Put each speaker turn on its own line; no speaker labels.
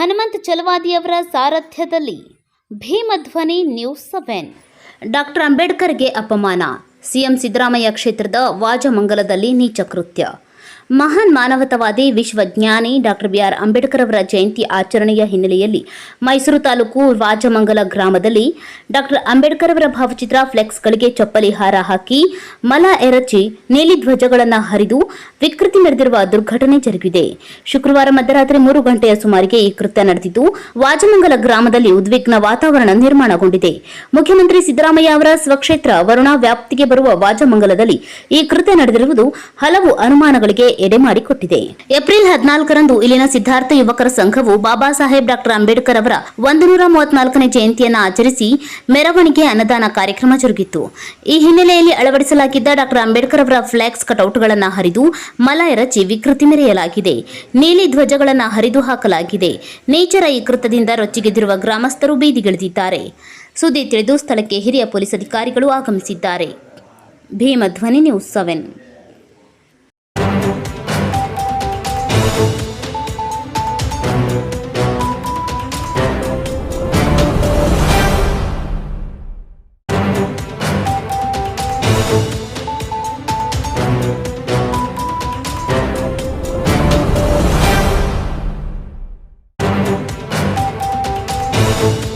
ಹನುಮಂತ್ ಚಲವಾದಿಯವರ ಸಾರಥ್ಯದಲ್ಲಿ Bhimadhwani news seven. Doctor ಅಂಬೇಡ್ಕರ್ಗೆ ಅಪಮಾನ. ಸಿಎಂ ಸಿದ್ದರಾಮಯ್ಯ ಕ್ಷೇತ್ರದ ವಾಜಮಂಗಲದಲ್ಲಿ ನೀಚ ಕೃತ್ಯ ಮಹಾನ್ ಮಾನವತಾವಾದಿ ವಿಶ್ವಜ್ಞಾನಿ ಡಾಕ್ಟರ್ ಬಿಆರ್ ಅಂಬೇಡ್ಕರ್ ಅವರ ಜಯಂತಿ ಆಚರಣೆಯ ಹಿನ್ನೆಲೆಯಲ್ಲಿ ಮೈಸೂರು ತಾಲೂಕು ರಾಜಮಂಗಲ ಗ್ರಾಮದಲ್ಲಿ ಡಾಕ್ಟರ್ ಅಂಬೇಡ್ಕರ್ ಅವರ ಭಾವಚಿತ್ರ ಫ್ಲೆಕ್ಸ್ಗಳಿಗೆ ಚಪ್ಪಲಿ ಹಾರ ಹಾಕಿ ಮಲ ಎರಚಿ ನೀಲಿ ಧ್ವಜಗಳನ್ನು ಹರಿದು ವಿಕೃತಿ ನಡೆದಿರುವ ದುರ್ಘಟನೆ ಜರುಗಿದೆ. ಶುಕ್ರವಾರ ಮಧ್ಯರಾತ್ರಿ ಮೂರು ಗಂಟೆಯ ಸುಮಾರಿಗೆ ಈ ಕೃತ್ಯ ನಡೆದಿದ್ದು ವಾಜಮಂಗಲ ಗ್ರಾಮದಲ್ಲಿ ಉದ್ವಿಗ್ನ ವಾತಾವರಣ ನಿರ್ಮಾಣಗೊಂಡಿದೆ. ಮುಖ್ಯಮಂತ್ರಿ ಸಿದ್ದರಾಮಯ್ಯ ಅವರ ಸ್ವಕ್ಷೇತ್ರ ವರುಣಾ ವ್ಯಾಪ್ತಿಗೆ ಬರುವ ವಾಜಮಂಗಲದಲ್ಲಿ ಈ ಕೃತ್ಯ ನಡೆದಿರುವುದು ಹಲವು ಅನುಮಾನಗಳಿಗೆ ಎಡೆ ಮಾಡಿಕೊಟ್ಟಿದೆ. ಏಪ್ರಿಲ್ ಹದಿನಾಲ್ಕರಂದು ಇಲ್ಲಿನ ಸಿದ್ಧಾರ್ಥ ಯುವಕರ ಸಂಘವು ಬಾಬಾ ಸಾಹೇಬ್ ಡಾಕ್ಟರ್ ಅಂಬೇಡ್ಕರ್ ಅವರ ಒಂದು ನೂರ ಜಯಂತಿಯನ್ನು ಆಚರಿಸಿ ಮೆರವಣಿಗೆ ಅನ್ನದಾನ ಕಾರ್ಯಕ್ರಮ ಜರುಗಿತು ಈ ಹಿನ್ನೆಲೆಯಲ್ಲಿ ಅಳವಡಿಸಲಾಗಿದ್ದ ಡಾಕ್ಟರ್ ಅಂಬೇಡ್ಕರ್ ಅವರ ಫ್ಲೆಕ್ಸ್ ಕಟೌಟ್ಗಳನ್ನು ಹರಿದು ಮಲ ಎರಚಿ ವಿಕೃತಿ ಮೆರೆಯಲಾಗಿದೆ. ನೀಲಿ ಧ್ವಜಗಳನ್ನು ಹರಿದು ಹಾಕಲಾಗಿದೆ. ನೇಚರ ಈ ಕೃತದಿಂದ ರೊಚ್ಚಿಗೆದಿರುವ ಗ್ರಾಮಸ್ಥರು ಬೀದಿಗಿಳಿದಿದ್ದಾರೆ. ಸುದ್ದಿ ತಿಳಿದು ಸ್ಥಳಕ್ಕೆ ಹಿರಿಯ ಪೊಲೀಸ್ ಅಧಿಕಾರಿಗಳು ಆಗಮಿಸಿದ್ದಾರೆ. Bheemadhwani news seven. Thank you.